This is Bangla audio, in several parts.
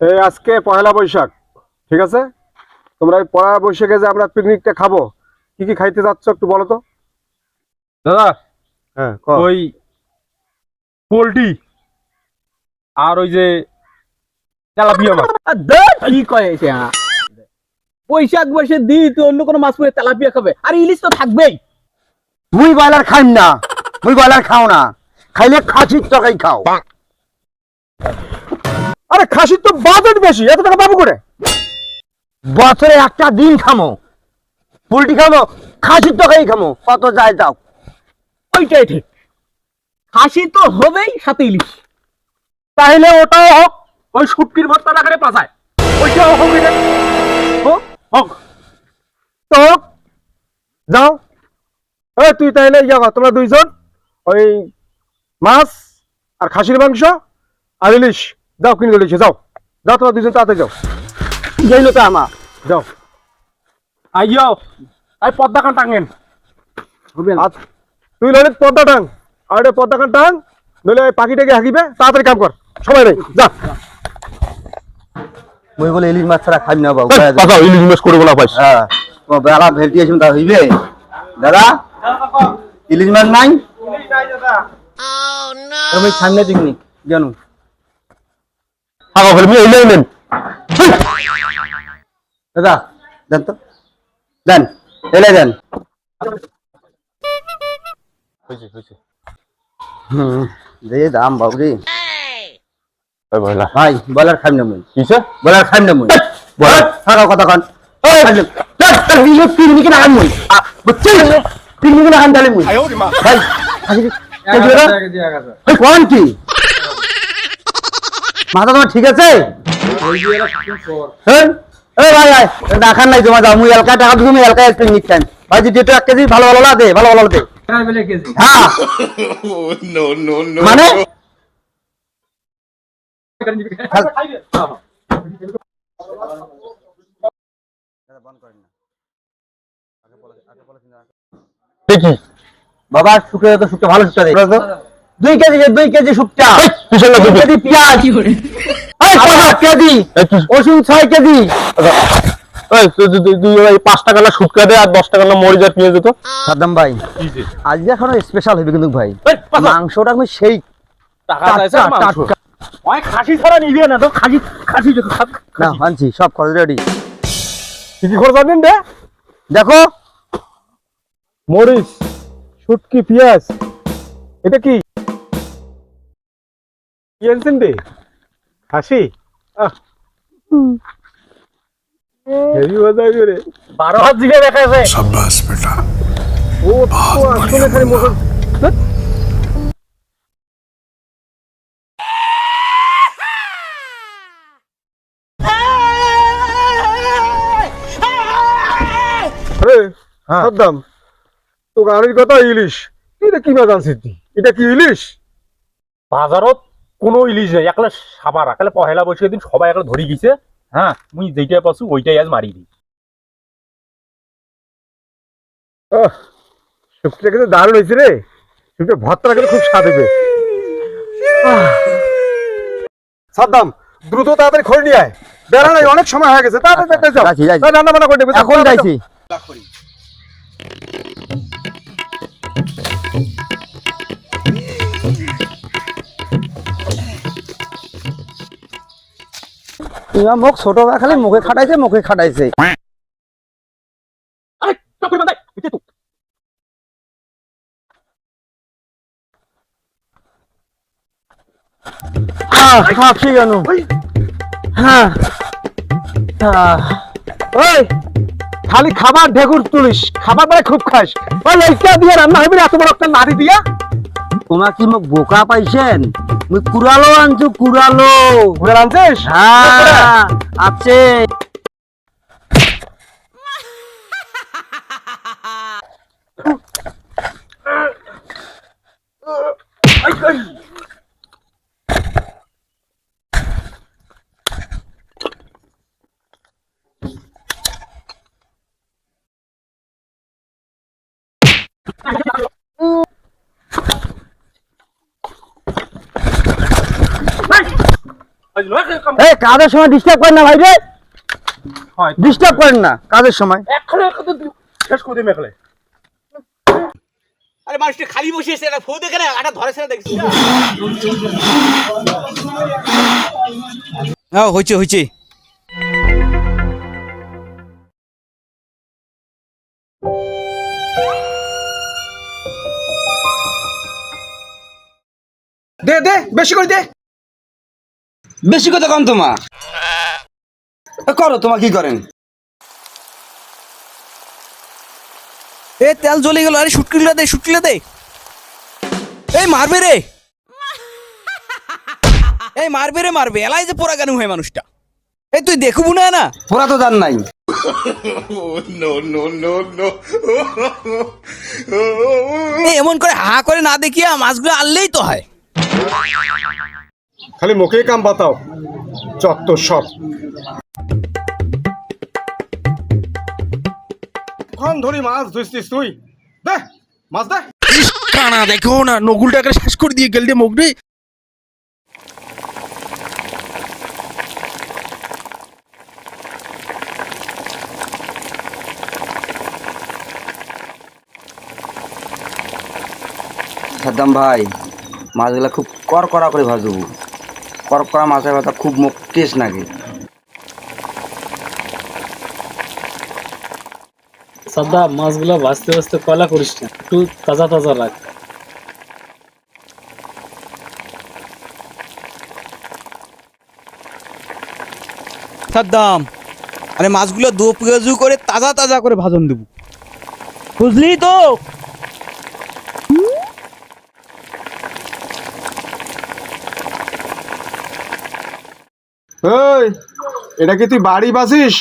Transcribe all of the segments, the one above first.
এই আজকে পয়লা বৈশাখ ঠিক আছে? তোমরা এই পয়লা বৈশাখে যে আমরা পিকনিকটা খাব কি কি খাইতে যাচ্ছ একটু বলো তো? দাদা হ্যাঁ ওই পোলট্রি আর ওই যে তেলাপিয়া মাছ। কি কয় এটা বৈশাখ বসে দি তুই অন্য কোনো মাছ পরে তেলাপিয়া খাবে। আর ইলিশ তো থাকবেই। বয়লার খাইম না বয়লার খাও না। খাইলে খাসির তরকারি খাও। আরে খাসির তো বাজেট বেশি এত টাকা পাবো করে বছরে একটা দিন খামো পোলট্রি খামো খাসির তরকারি খামো কত যায় দাও। ওইটাই ঠিক। খাসি তো হবেই সাথে ইলিশ। তাহলে ওটাও হোক ওই শুটকির ভর্তা না করে পাচায় ওইটাও হোক এটা। হোক হোক। তো হোক। যাও। এই তুই তাহলে ইয়া কর, তোমরা দুইজন ওই মাছ আর খাসির মাংস আর ইলিশ। যাও কিনে ইলিশ যাও। যাও তোমরা দুইজন তাড়াতাড়ি যাও। গেলো তো আমার যাও। আইও আই পদ্মা কান টাঙেন। তুই নইলে পদ্মা টাং আর এটা পদ্মা কান টাং নইলে পাখিটাকে হাঁকিবে তাড়াতাড়ি কাম কর। সময় নেই যা। মুই বলে ইলিশ মাছ ছাড়া খাইম না বাবু ইলিশ মাছ করব না পাইস হ্যাঁ ও বেলা ভেলটি আসুন তা হইবে। দাদা ইলিশ মাছ নাই? তুমি সামনে পিকনিক জানো। হাগা ফেলবি এই নেন দাদা দেন তো দেন এলে দেন হুম দে দাম বাবুরি ভাই বলার খাইম না মুই কিসে বলার খাইম না মুই বলার থাকা কথা কন পিকনিকে না মুই বুঝছিস পিকনিকে না খাইম মুই ভাই ভাই কোন কি মাথা তোমার ঠিক আছে? এক কেজি, ভালো ভালো হ্যাঁ. মানে? বাবা শুক্রে তো ভালো শুক্রে দে দুই কেজি দুই কেজি শুক্তা। দুই কেজি পেঁয়াজ। কেজি। ছয় কেজি। পাঁচ টাকা না সুটকা দে আর দশ টাকা না মরিচ আর পেঁয়াজ দিত সাদ্দাম ভাই আজকে এখনও স্পেশাল হবে কিন্তু ভাই। মাংসটা আমি সেই খাসি ছাড়া নিবে না তো খাসি খাসি না সব খরচ রেডি কি কি খরচ আনবেন রে? দেখো। মরিচ শুটকি পেঁয়াজ। এটা কি? ఏంటండి హసి তো গাড়ির হ্যাঁ। কথা ইলিশ। এটা কি মা সিদ্ধি? এটা কি ইলিশ? বাজারত কোনো ইলিশ নেই একলা সাবার একলা পহেলা বৈশাখের দিন সবাই একলা ধরে গেছে হ্যাঁ? মুই যেইটাই পাচ্ছি ওইটাই আজ মারি দিই। শুক্তটা কিন্তু দারুণ হয়েছে রে। শুক্তো ভর্তাটা কিন্তু খুব স্বাদ হবে। সাদ্দাম দ্রুত তাড়াতাড়ি খড়ি নিয়ে আয়। বেড়া নাই অনেক সময় হয়ে গেছে। তাড়াতাড়ি রান্না বান্না করে দেবে এখন যাইছি। ইমা মুখ ছোট হয়ে খালি মুখে খাটাইছে মুখে খাটাইছে। কেন হ্যাঁ। ওই খালি খাবার ঢেকুর তুলিস খাবার মানে খুব খাস। ওই লইকা দিয়ে রান্না হবে না এত বড় একটা নাড়ি দিয়া? তোমার কি মোক বোকা পাইছেন? মুই কুড়ালো আনছো কুড়ালো। কুড়াল আনছিস? হ্যাঁ আছে। এই কাজের সময় ডিস্টার্ব করেন না ভাই রে। ডিস্টার্ব করেন না কাজের সময়। শেষ করে মেখলে আরে মানুষটা খালি বসে আছে এটা ফু দেখে না আটা ধরেছে না দেখছি হ্যাঁ হয়েছে হয়েছে। দে দে বেশি করে দে। বেশি কথা কম তোমা করো তোমা কি করেন? এ তেল জ্বলে গেল আরে শুটকিলা দে শুটকিলা দে। এই মারবে রে। এই মারবে রে মারবে। এলাই যে পোড়া কেন হয় মানুষটা। এই তুই দেখব না না? ওরা তো জান নাই। এমন করে হা করে না দেখিয়া মাছগুলো আনলেই তো হয়। খালি মুখে কাম বাতাও। চত্ব সব। কখন ধরি মাছ? ধুইছিস তুই দে মাছ দে। কানা দেখো না নগুলটাকে শেষ করে দিয়ে গেল মুখ রে সাদ্দাম ভাই মাছগুলা খুব করকরা করে ভাজবো। করকরা মাছের কথা খুব মুখ টেস্ট লাগে সাদা মাছগুলা ভাজতে ভাজতে কয়লা করিস না একটু তাজা তাজা রাখ। সাদ্দাম আরে মাছগুলো দু করে তাজা তাজা করে ভাজন দেবো। বুঝলি তো? এই এটা কি তুই বাড়ি বাসিস?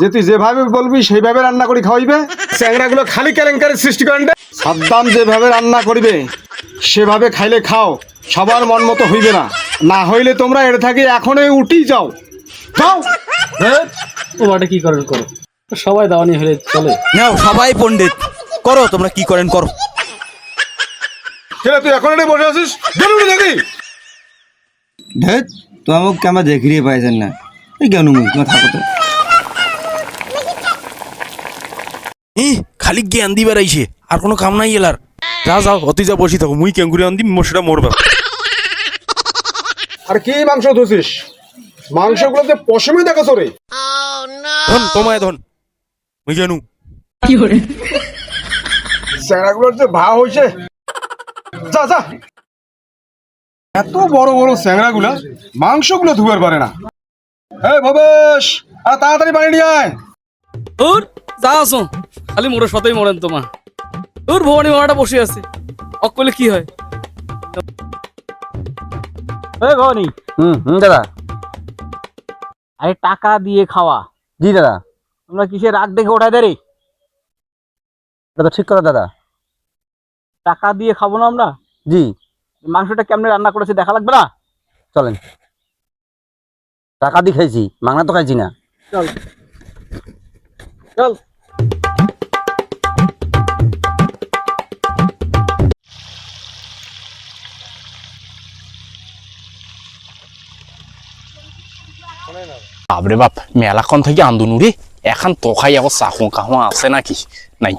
যে তুই যেভাবে বলবি সেইভাবে রান্না করে খাওয়াইবে? চ্যাংড়াগুলো খালি কেলেঙ্কারের সৃষ্টি করেন রে। সাদ্দাম যেভাবে রান্না করবে সেভাবে খাইলে খাও সবার মন মতো হইবে না। না হইলে তোমরা এটা থাকি এখনই উঠি যাও। যাও। ও বাটা কি করেন করো? সবাই দাওয়ানি হলে চলে। নাও সবাই পণ্ডিত করো তোমরা কি করেন করো। কেন তুই এখন বসে আছিস? ধ্যাত তো আমাকে কেমন দেখিয়ে পাইছেন না? এই কেন মুই তোমার থাকো তো? খালি জ্ঞান দিবার আইছে আর কোনো কাম নাই এলার যা যাও অতি যা বসি থাকো মুই কেঙ্গুরি আন দিম মশটা মরবা আর কি মাংস ধুছিস? মাংসগুলোতে পশমে দেখা চরে ধন তোমায় ধন মুই জানু স্যাংরাগুলোর যে ভা হয়েছে যা যা। এত বড় বড় স্যাংরাগুলা মাংসগুলো ধুয়ার পারে না। এই ভবেশ আর তাড়াতাড়ি বাড়ি নিয়ে আয়। ওর যা আসো খালি মোড়ে সতই মরেন তোমা। ওর ভবানী মামাটা বসে আছে। অকলে কি হয়? এই ভবানী। হুম হুম দাদা। আরে টাকা দিয়ে খাওয়া। জি দাদা। তোমরা কিসে রাগ দেখে ওঠাই দেরে? এটা তো ঠিক কথা দাদা। টাকা দিয়ে খাব না আমরা? জি। মাংসটা কেমনে রান্না করেছে দেখা লাগবে না? চলেন। টাকা দিয়ে খাইছি মাংনা তো খাইছি না। চল। চল। বাপরে বাপ মেলাক্ষণ থেকে আন্দুনু রে এখন তো খাই আবার চাহু কাহু আছে নাকি? নাই।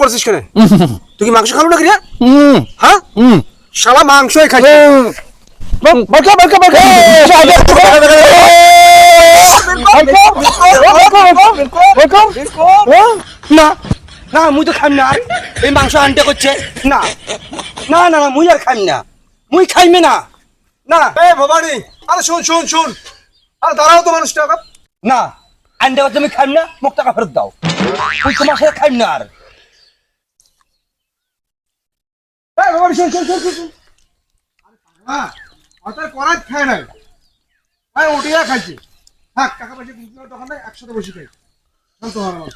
করছিস কেন তুই কি মাংস খাব না কিনা হ্যাঁ মাংসই খাই বলকা না না মুই তো না এই মাংস আনতে করছে না না না না মুই আর খাইম না মুই খাইমে না না এ ভবানী আরে শুন শুন শুন আরে দাঁড়াও তো মানুষটা না আনতে করছে আমি খাইম না মোক টাকা ফেরত দাও তুই তোমার সাথে খাইম না আর এ ভবানী শুন শুন শুন শুন, শুন আরে হ্যাঁ অতএব খায় নাই। হ্যাঁ উঠিয়া খাইছি। থাক টাকা পয়সা কিন্তু দোকান নাই একসাথে বসে খাই। শান্ত হওয়ার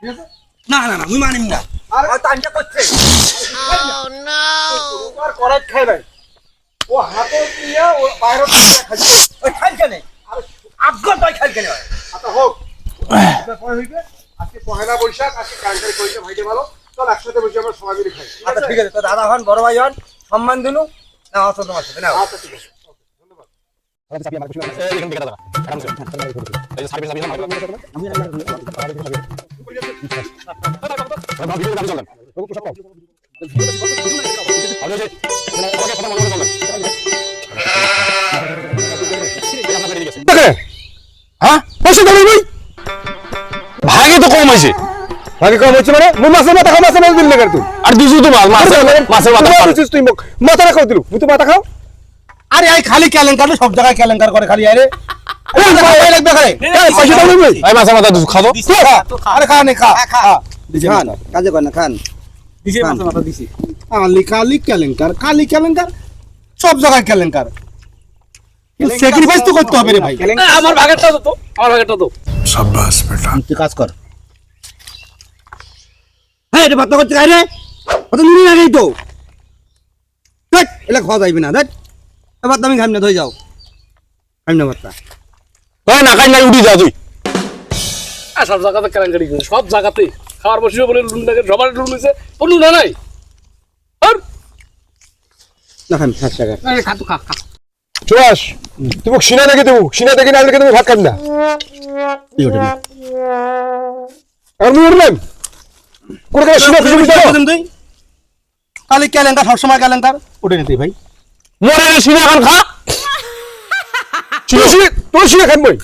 ঠিক আছে? না না না মুই মানিম না। আর- হয়তো আনটা করছে। আর করাই খাই নাই। ও হাতে দিয়ে ও বাইরে খাইছে। ওই কেনে? আগ্রহ তাই খাল কেনে? আচ্ছা হোক। হইবে। আজকে পহেলা বৈশাখ আজকে কালকে কইতে ভাইতে ভালো। চল একসাথে বসে আমরা সবাই মিলে খাই। ঠিক আচ্ছা আছে? ঠিক আছে। তো দাদা হন বড় ভাই হন সম্মান দিনু না অত তোমার সাথে না আচ্ছা ঠিক আছে। হ্যাঁ? পয়সা দেবে ভাই। ভাগে তো কম হয়েছে। ভাগে কম হচ্ছে মানে? মুই মাছের মাথা খাও মাছের মাছ দিল না তুই আর দুশো তো মাছ মাছের মাছের মাথা তুই পান। বলছিস তুই মুখ মাথা রাখো দিলু। তুই তো মাথা খাও? আরে এই খালি কেলেঙ্কার সব জায়গায় কেলেঙ্কার করে খালি আরে লাগবে খালি পয়সা দাও ভাই এই মাছের মাথা দুশো খাও তো। আরে খা। নে খা। খা খান। কাজে কর না খান। দিছে মাথা মাথা দিছে। খালি খালি কেলেঙ্কার খালি কেলেঙ্কার সব জায়গায় কেলেঙ্কার স্যাক্রিফাইস তো করতে হবে রে ভাই। আমার ভাগেরটা তো আমার ভাগেরটা তো। তুই কাজ কর। হ্যাঁ এটা ভাতটা করতে রে অত নুনি লাগেই তো। দেখ এলা খাওয়া যাইবে না দেখ। এবার আমি খাইম না ধরে যাও। খাইম না না খাই না উঠি যা তুই। সব জায়গাতে কেলেঙ্কারি করে সব জায়গাতে। খাওয়ার বসে বলে লুনটাকে সবার লুন হয়েছে ও লুনা নাই। আর না খাইম ষাট টাকা এই, খা তো খা খা। চুয়াস তুই মুখ সিনা দেখে দেবো সিনা দেখে না দেখে তুমি ভাত খাবি না। আর মুই কোনো সিনা খুশি তুই। খালি কেলেঙ্কার সবসময় কেলেঙ্কার ওটা নিতে ভাই। মরে শুনে এখন খা। তোর শুনে তোর শুনে খান বই